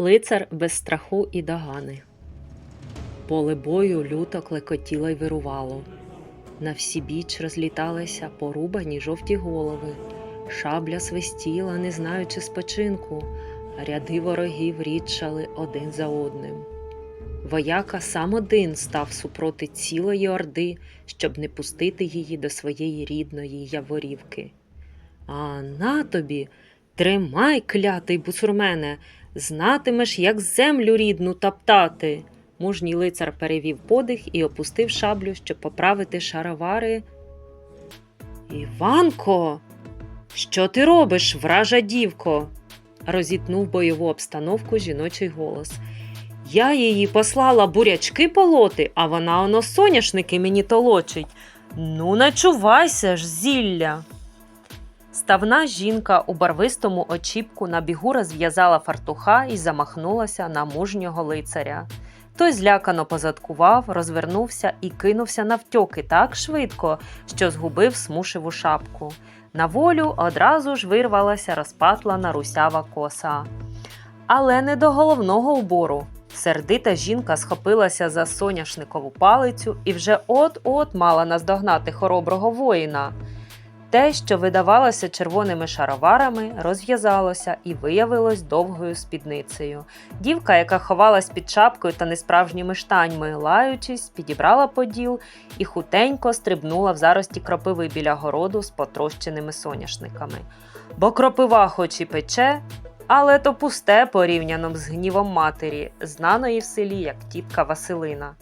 Лицар без страху і догани. Поле бою люто клекотіло й вирувало. На всі біч розліталися порубані жовті голови. Шабля свистіла, не знаючи спочинку, ряди ворогів рідшали один за одним. Вояка сам один став супроти цілої орди, щоб не пустити її до своєї рідної яворівки. А на тобі, тримай, клятий бусурмене, знатимеш, як землю рідну топтати. Мужній лицар перевів подих і опустив шаблю, щоб поправити шаровари. Іванко, що ти робиш, вража дівко? розітнув бойову обстановку жіночий голос. Я її послала бурячки полоти, а вона оно соняшники мені толочить. Ну, начувайся ж, зілля. Ставна жінка у барвистому очіпку на бігу розв'язала фартуха і замахнулася на мужнього лицаря. Той злякано позадкував, розвернувся і кинувся навтьоки так швидко, що згубив смушеву шапку. На волю одразу ж вирвалася розпатлана русява коса. Але не до головного убору. Сердита жінка схопилася за соняшникову палицю і вже от-от мала наздогнати хороброго воїна. Те, що видавалося червоними шароварами, розв'язалося і виявилось довгою спідницею. Дівка, яка ховалась під шапкою та несправжніми штаньми, лаючись, підібрала поділ і хутенько стрибнула в зарості кропиви біля городу з потрощеними соняшниками. Бо кропива хоч і пече, але то пусте порівняно з гнівом матері, знаної в селі як тітка Василина.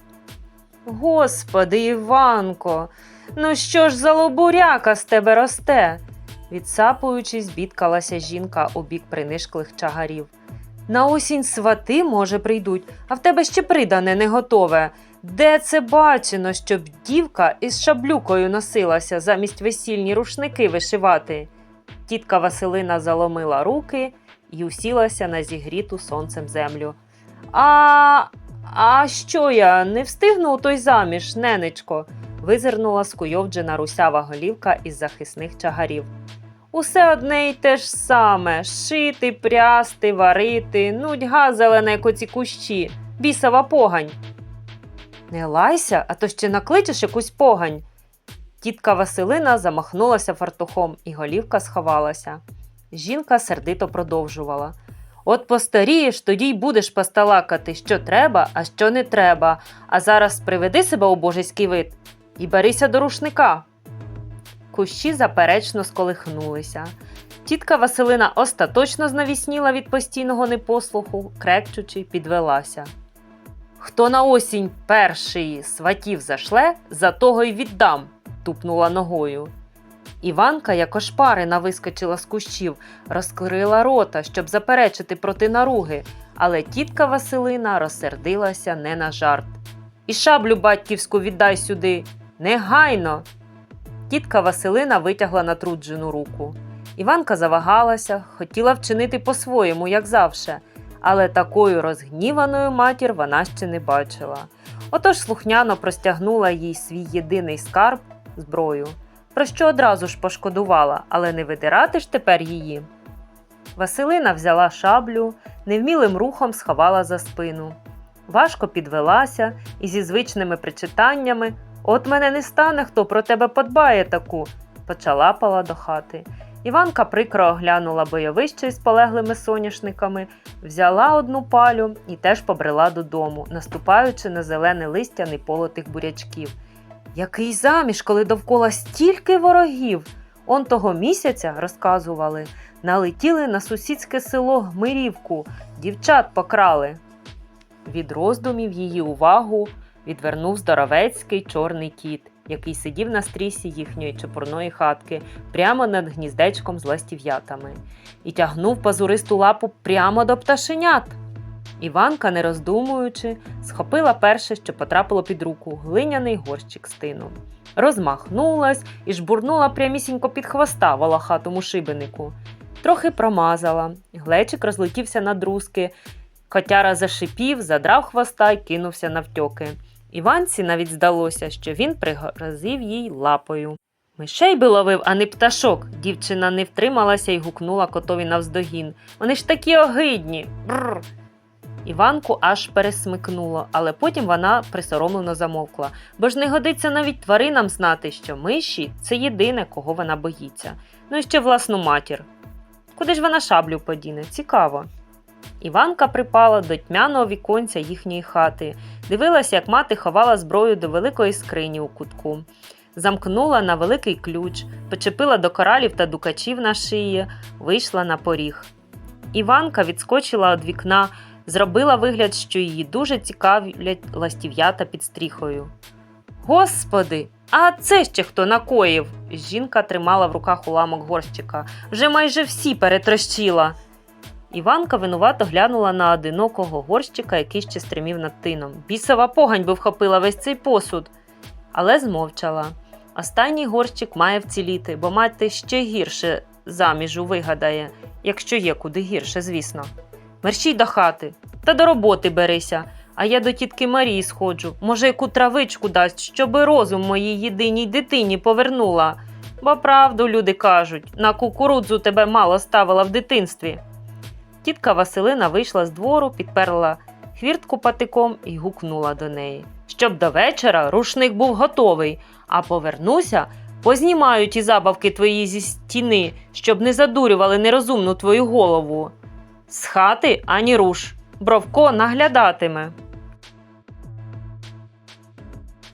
Господи, Іванко, ну що ж за лобуряка з тебе росте? Відсапуючись, бідкалася жінка у бік принишклих чагарів. На осінь свати, може, прийдуть, а в тебе ще придане не готове. Де це бачено, щоб дівка із шаблюкою носилася замість весільні рушники вишивати? Тітка Василина заломила руки і усілася на зігріту сонцем землю. А, а що я не встигну у той заміж, ненечко? Визирнула скуйовджена русява голівка із захисних чагарів. Усе одне й те ж саме шити, прясти, варити, нудьга зелена, як оці кущі, бісова погань. Не лайся, а то ще накличеш якусь погань. Тітка Василина замахнулася фартухом, і голівка сховалася. Жінка сердито продовжувала. От постарієш, тоді й будеш посталакати, що треба, а що не треба. А зараз приведи себе у божеський вид і берися до рушника. Кущі заперечно сколихнулися. Тітка Василина остаточно знавісніла від постійного непослуху, крекчучи, підвелася. Хто на осінь перший сватів зашле, за того й віддам, тупнула ногою. Іванка, як ошпарина, вискочила з кущів, розкрила рота, щоб заперечити проти наруги, але тітка Василина розсердилася не на жарт. І шаблю батьківську віддай сюди. Негайно. Тітка Василина витягла натруджену руку. Іванка завагалася, хотіла вчинити по-своєму, як завше, але такою розгніваною матір вона ще не бачила. Отож слухняно простягнула їй свій єдиний скарб зброю, про що одразу ж пошкодувала, але не видирати ж тепер її. Василина взяла шаблю, невмілим рухом сховала за спину. Важко підвелася і зі звичними причитаннями От мене не стане, хто про тебе подбає таку, почала пала до хати. Іванка прикро оглянула бойовище із полеглими соняшниками, взяла одну палю і теж побрела додому, наступаючи на зелене листя неполотих бурячків. Який заміж, коли довкола стільки ворогів. Он того місяця, розказували, налетіли на сусідське село Гмирівку, дівчат покрали. Від роздумів її увагу відвернув здоровецький чорний кіт, який сидів на стрісі їхньої чепурної хатки прямо над гніздечком з ластів'ятами, і тягнув пазуристу лапу прямо до пташенят. Іванка, не роздумуючи, схопила перше, що потрапило під руку глиняний горщик з тином. Розмахнулась і жбурнула прямісінько під хвоста волохатому шибенику. Трохи промазала, глечик розлетівся на друзки. Котяра зашипів, задрав хвоста й кинувся навтьоки. Іванці навіть здалося, що він пригрозив їй лапою. Мишей би ловив, а не пташок. Дівчина не втрималася і гукнула котові навздогін. Вони ж такі огидні. Бррр. Іванку аж пересмикнуло, але потім вона присоромлено замовкла, бо ж не годиться навіть тваринам знати, що миші це єдине, кого вона боїться. Ну і ще власну матір. Куди ж вона шаблю подіне? Цікаво. Іванка припала до тьмяного віконця їхньої хати, дивилася, як мати ховала зброю до великої скрині у кутку, замкнула на великий ключ, почепила до коралів та дукачів на шиї, вийшла на поріг. Іванка відскочила від вікна, зробила вигляд, що її дуже цікавлять ластів'ята під стріхою. Господи, а це ще хто накоїв? Жінка тримала в руках уламок горщика. Вже майже всі перетрощила. Іванка винувато глянула на одинокого горщика, який ще стримів над тином. Бісова погань би вхопила весь цей посуд. Але змовчала. Останній горщик має вціліти, бо мати ще гірше заміжу вигадає, якщо є куди гірше, звісно. Мерщій до хати та до роботи берися, а я до тітки Марії сходжу. Може, яку травичку дасть, щоби розум моїй єдиній дитині повернула. Бо правду люди кажуть, на кукурудзу тебе мало ставила в дитинстві. Тітка Василина вийшла з двору, підперла хвіртку патиком і гукнула до неї. Щоб до вечора рушник був готовий, а повернуся, познімаю ті забавки твої зі стіни, щоб не задурювали нерозумну твою голову. З хати ані руш, Бровко наглядатиме.